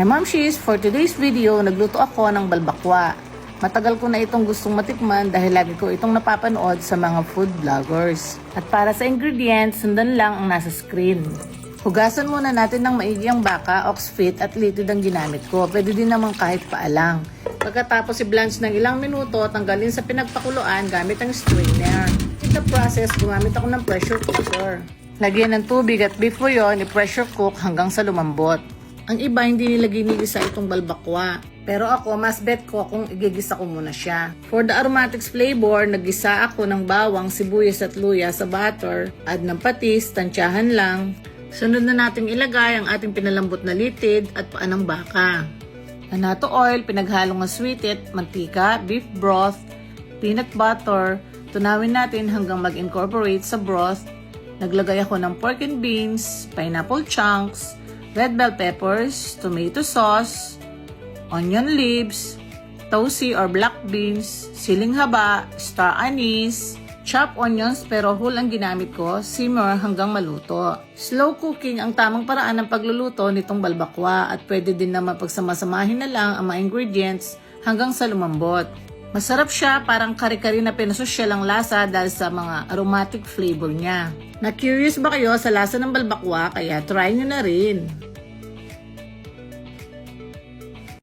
Hi Ma'am Shiz, for today's video, nagluto ako ng balbakwa. Matagal ko na itong gustong matikman dahil lagi ko itong napapanood sa mga food vloggers. At para sa ingredients, sundan lang ang nasa screen. Hugasan muna natin ng maigi ang baka, oxfit at litid ang ginamit ko. Pwede din naman kahit paalang. Pagkatapos i-blanch ng ilang minuto, tanggalin sa pinagpakuluan gamit ang strainer. In the process, gumamit ako ng pressure cooker. Lagyan ng tubig at before yon, i-pressure cook hanggang sa lumambot. Ang iba hindi nila ginigisa itong balbakwa. Pero ako, mas bet ko kung igigisa ko muna siya. For the aromatics flavor, naggisa ako ng bawang, sibuyas at luya sa butter. Add ng patis, tansyahan lang. Sunod na nating ilagay ang ating pinalambot na litid at paan ng baka. Anato oil, pinaghalong ng sweetit, mantika, beef broth, peanut butter. Tunawin natin hanggang mag-incorporate sa broth. Naglagay ako ng pork and beans, pineapple chunks, red bell peppers, tomato sauce, onion leaves, tosi or black beans, siling haba, star anise, chopped onions pero whole ang ginamit ko, simmer hanggang maluto. Slow cooking ang tamang paraan ng pagluluto nitong balbakwa at pwede din naman pagsamasamahin na lang ang mga ingredients hanggang sa lumambot. Masarap siya, parang kari-kari na pinasosyal ang lasa dahil sa mga aromatic flavor niya. Na-curious ba kayo sa lasa ng balbakwa? Kaya try nyo na rin.